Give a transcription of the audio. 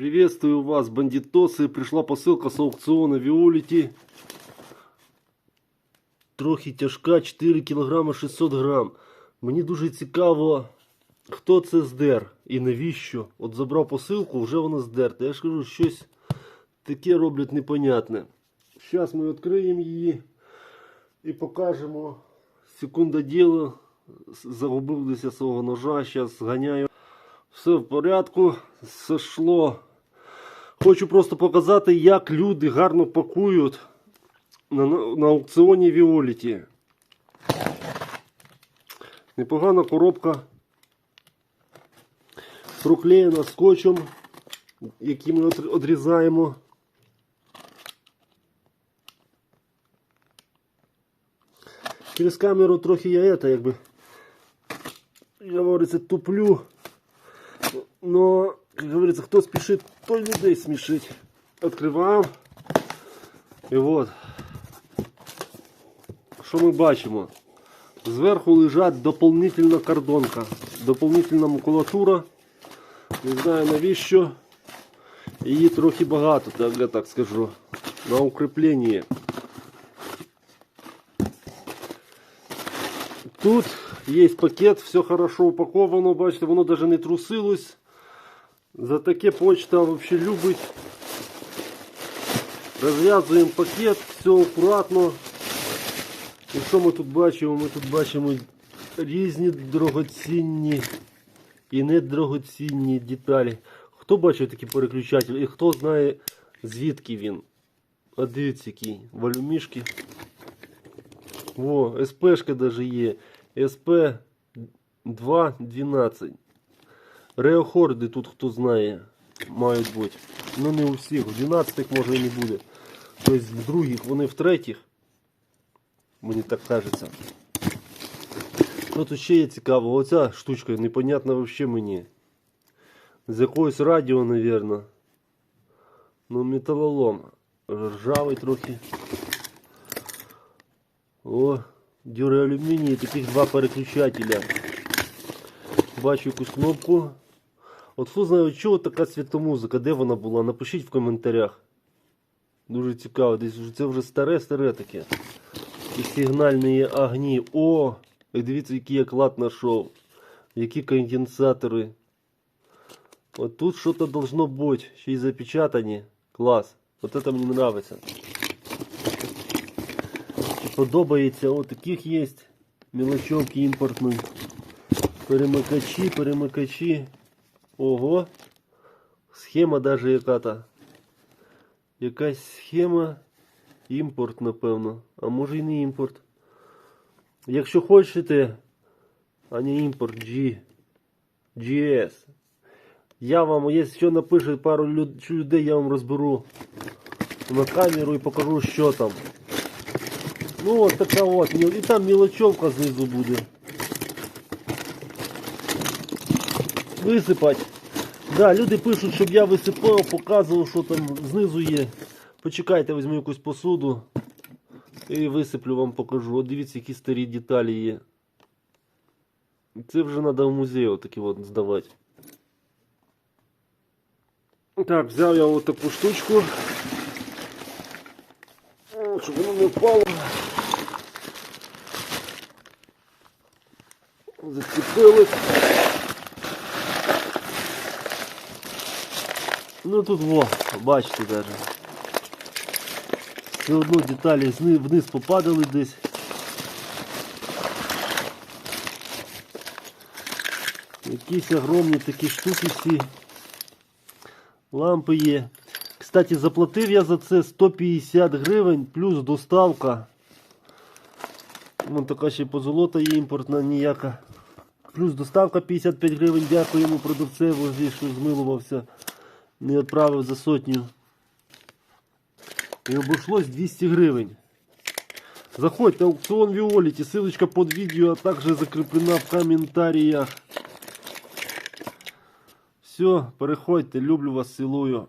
Приветствую вас, бандитосы. Пришла посилка з аукціону Віоліті. Трохи тяжка, 4 кг 600 грам. Мені дуже цікаво, хто це здер і навіщо. От забрав посилку, вже вона здерта. Я ж кажу, щось таке роблять непонятне. Зараз ми відкриємо її і покажемо. Секунда діла. Загубив десь свого ножа, зараз зганяю. Все в порядку, сошло. Хочу просто показати, як люди гарно пакують на, на, аукціоні Віоліті. Непогана коробка. Проклеєна скотчем, який ми одрізаємо. Через камеру трохи я это, якби, як говориться, туплю. Но, как говорится, кто спешит, той людей смешить. Откриваємо. І от. Що ми бачимо? Зверху лежать дополнительна кордонка, дополнительна макулатура. Не знаю навіщо. Її трохи багато, так, я так скажу. На укріплення. Тут є пакет, все хорошо упаковано, бачите, воно навіть не трусилось. За таке почта вообще любить. Розв'язуємо пакет, все акуратно. І що ми тут бачимо? Ми тут бачимо різні дорогоцінні і недорогоцінні деталі. Хто бачив такі переключателі і хто знає звідки він? А дивіться який. Валюмішки. О, СПшка даже є. СП 212. Реохорди тут хто знає, мають бути. Ну не у всіх, в 12 може і не буде. Тобто в других, вони в третіх. Мені так кажеться. Ну тут ще є цікаво, оця штучка непонятна вообще мені. З якогось радіо, навірно. Ну, металолом. Ржавий трохи. О, дюралюміній, таких два переключателя. Бачу якусь кнопку. От хто знає, чого така світомузика, де вона була? Напишіть в коментарях. Дуже цікаво, десь це вже старе-старе таке. І сигнальні огні. О! І дивіться, який я клад знайшов. Які конденсатори. От тут щось должно бути. Ще й запечатані. Клас. От це мені подобається. Подобається, от таких є. Мелочовки імпортні. Перемикачі, перемикачі. Ого. Схема даже яка-то. Якась схема. Імпорт, напевно. А може і не імпорт. Якщо хочете, а не імпорт G. GS. Я вам, якщо напише пару людей, я вам розберу на камеру і покажу, що там. Ну от така от. І там мілочовка знизу буде. Висипать. Да, люди пишуть, щоб я висипав, показував, що там знизу є. Почекайте, візьму якусь посуду і висиплю вам покажу. От дивіться, які старі деталі є. Це вже треба в музей отакі от здавати. Так, взяв я от таку штучку. Щоб воно не впало. Зацепилось. Ну тут во, бачите даже. Все одно деталі вниз попадали десь. Якісь огромні такі штуки всі. Лампи є. Кстати, заплатив я за це 150 гривень плюс доставка. Вон така ще позолота є імпортна ніяка. Плюс доставка 55 гривень. Дякуємо продавцеву, що змилувався. Не відправив за сотню. І обійшлось 200 гривень. Заходьте, аукціон Віоліті, ссылочка под видео, а также закреплена в комментариях. Все, переходьте, люблю вас, цілую.